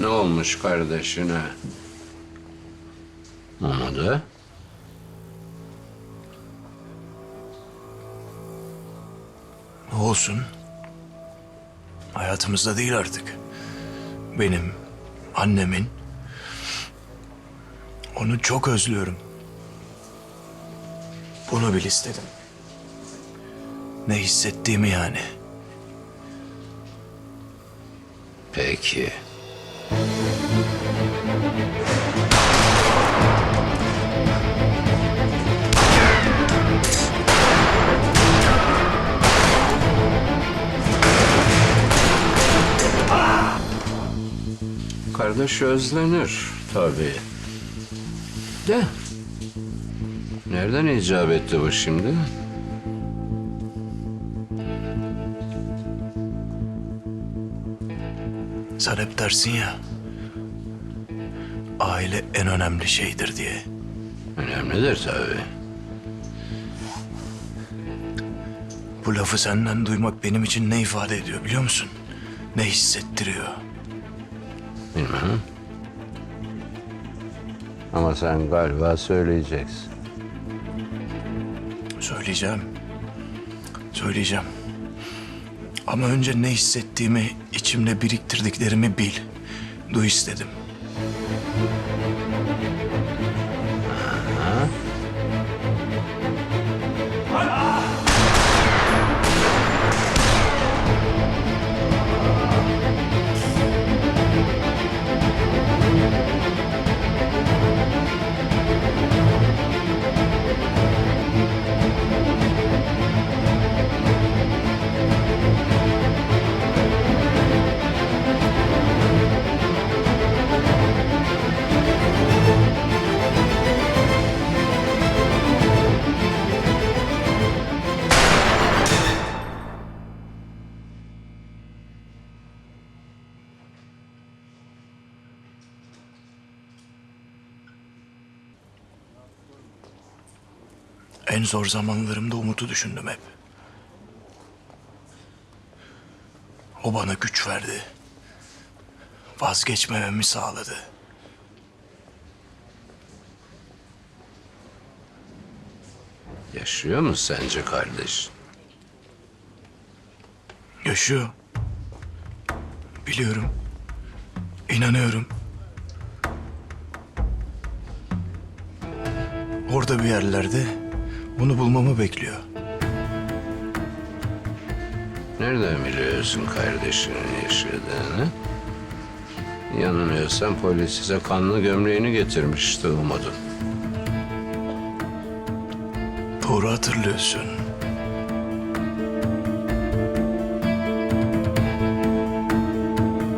Ne olmuş kardeşine? Umudu? Ne olsun? Hayatımızda değil artık. Benim, annemin. Onu çok özlüyorum. Bunu bil istedim. Ne hissettiğimi yani. Peki. Kardeş özlenir tabii. De. Nereden icap etti bu şimdi? Sen hep dersin ya. Aile en önemli şeydir diye. Önemlidir tabii. Bu lafı senden duymak benim için ne ifade ediyor biliyor musun? Ne hissettiriyor? Bilmem. Ama sen galiba söyleyeceksin. Söyleyeceğim. Söyleyeceğim. Ama önce ne hissettiğimi, içimde biriktirdiklerimi bil. Duy istedim. En zor zamanlarımda Umut'u düşündüm hep. O bana güç verdi. Vazgeçmememi sağladı. Yaşıyor mu sence kardeş? Yaşıyor. Biliyorum. İnanıyorum. Orada bir yerlerde bunu bulmamı bekliyor. Nereden biliyorsun kardeşinin yaşadığını? Yanılmıyorsam polis size kanlı gömleğini getirmişti Umut'un. Doğru hatırlıyorsun.